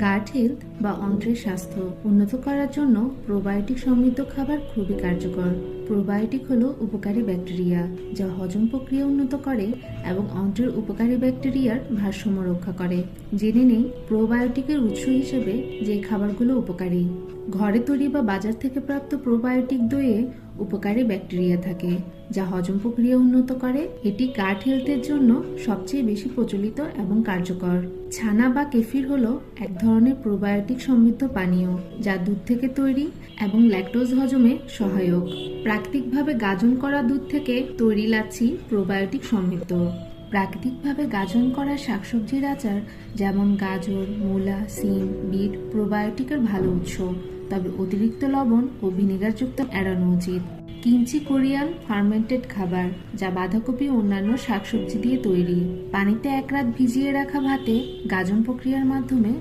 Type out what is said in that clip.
Guard health বা অন্ত্রের স্বাস্থ্য উন্নত করার জন্য প্রোবায়োটিক সমৃদ্ধ খাবার খুবই কার্যকর। প্রোবায়োটিক হলো উপকারী ব্যাকটেরিয়া, যা হজম প্রক্রিয়া উন্নত করে এবং অন্ত্রের উপকারী ব্যাকটেরিয়ার ভারসাম্য রক্ষা করে। জেনে নেই, প্রোবায়োটিকের উৎস হিসেবে যে খাবারগুলো উপকারী। ঘরে তৈরি বা বাজার থেকে প্রাপ্ত প্রোবায়োটিক দইয়ে উপকারী ব্যাকটেরিয়া থাকে, যা হজম প্রক্রিয়া উন্নত করে। এটি কাঠ হেলথের জন্য সবচেয়ে বেশি প্রচলিত এবং কার্যকর। ছানা বা কেফির হলো এক ধরনের প্রোবায়োটিক সমৃদ্ধ পানীয়, যা দুধ থেকে তৈরি এবং ল্যাকটোজ হজমে সহায়ক। প্রাকৃতিকভাবে গাজন করা দুধ থেকে তৈরি লাচ্ছি প্রোবায়োটিক সমৃদ্ধ। প্রাকৃতিকভাবে গাজন করা শাকসবজির আচার যেমন গাজর, মূলা, সিম, বিট প্রোবায়োটিকের ভালো উৎস। তবে অতিরিক্ত লবণ ও ভিনেগারযুক্ত এড়ানো উচিত। কিমচি কোরিয়ান ফার্মেন্টেড খাবার, যা বাঁধাকপি ও অন্যান্য শাকসবজি দিয়ে তৈরি। পানিতে এক রাত ভিজিয়ে রাখা ভাতে গাজন প্রক্রিয়ার মাধ্যমে